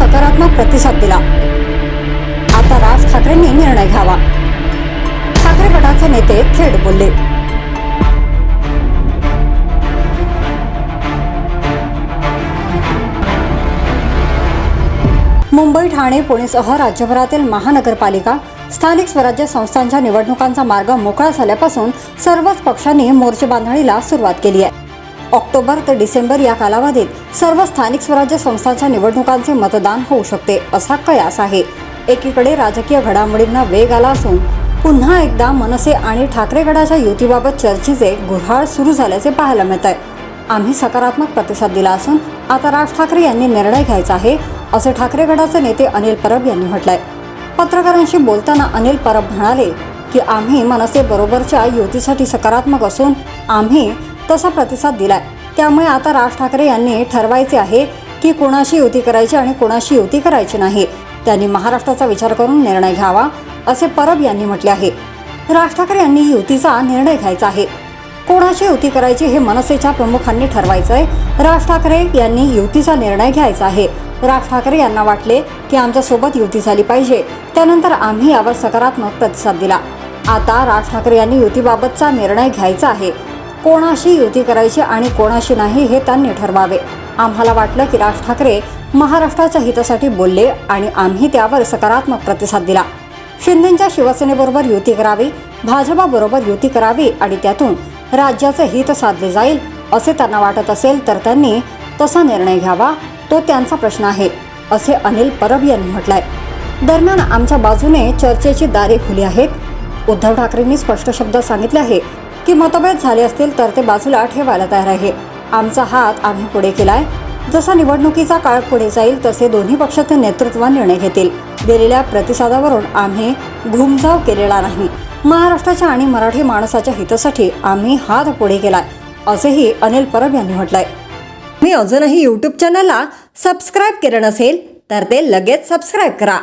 सकारात्मक प्रतिसाद दिला. आता राज ठाकरेंनी निर्णय घ्यावा. ठाकरे गटाचे नेते थेट बोलले. मुंबई ठाणे पुणेसह राज्यभरातील महानगरपालिका स्थानिक स्वराज्य संस्थांच्या निवडणुकांचा मार्ग मोकळा झाल्यापासून सर्वच पक्षांनी मोर्चे बांधणीला सुरुवात केली आहे. ऑक्टोबर ते डिसेंबर या कालावधीत सर्व स्थानिक स्वराज्य संस्थांच्या निवडणुकांचे मतदान होऊ शकते असा कयास आहे. एकीकडे राजकीय घडामोडींना वेग आला असून पुन्हा एकदा मनसे आणि ठाकरे गटाच्या युतीबाबत चर्चेचे गुऱ्हाळ सुरू झाल्याचे पाहायला मिळत आहे आम्ही सकारात्मक प्रतिसाद दिला असून आता राज ठाकरे यांनी निर्णय घ्यायचा आहे असे ठाकरे गटाचे नेते अनिल परब यांनी म्हटलंय. पत्रकारांशी बोलताना अनिल परब म्हणाले की आम्ही मनसे बरोबरच्या युतीसाठी सकारात्मक असून आम्ही तसा प्रतिसाद दिलाय. त्यामुळे आता राज ठाकरे यांनी ठरवायचे आहे की कोणाशी युती करायची आणि कोणाशी युती करायची नाही. त्यांनी महाराष्ट्राचा विचार करून निर्णय घ्यावा असे परब यांनी म्हटले आहे. राज ठाकरे यांनी युतीचा निर्णय घ्यायचा आहे. कोणाशी युती करायची हे मनसेच्या प्रमुखांनी ठरवायचं आहे राज ठाकरे यांनी युतीचा निर्णय घ्यायचा आहे. राज ठाकरे यांना वाटले की आमच्यासोबत युती झाली पाहिजे. त्यानंतर आम्ही यावर सकारात्मक प्रतिसाद दिला. आता राज ठाकरे यांनी युतीबाबतचा निर्णय घ्यायचा आहे. कोणाशी युती करायची आणि कोणाशी नाही हे त्यांनी ठरवावे. आम्हाला वाटलं की राज ठाकरे महाराष्ट्राच्या हितासाठी बोलले आणि आम्ही त्यावर सकारात्मक प्रतिसाद दिला. शिंदेच्या शिवसेनेबरोबर युती करावी भाजपाबरोबर युती करावी आणि त्यातून राज्याचे हित साधले जाईल असे त्यांना वाटत असेल तर त्यांनी तसा निर्णय घ्यावा तो त्यांचा प्रश्न आहे असे अनिल परब यांनी म्हटलंय. दरम्यान आमच्या बाजूने चर्चेची दारे खुली आहेत. उद्धव ठाकरेंनी स्पष्ट शब्द सांगितले आहे की मतभेद झाले असतील तर ते बाजूला ठेवायला तयार आहे. आमचा हात आम्ही पुढे केलाय. जसा निवडणुकीचा काळ पुढे जाईल तसे दोन्ही पक्षाचे नेतृत्व निर्णय घेतील. दिलेल्या प्रतिसादावरून आम्ही घुमजाव केलेला नाही. महाराष्ट्राच्या आणि मराठी माणसाच्या हितासाठी आम्ही हात पुढे केलाय असेही अनिल परब यांनी म्हटलंय. मी अजूनही यूट्यूब चॅनलला सबस्क्राईब केलं नसेल तर ते लगेच सबस्क्राईब करा.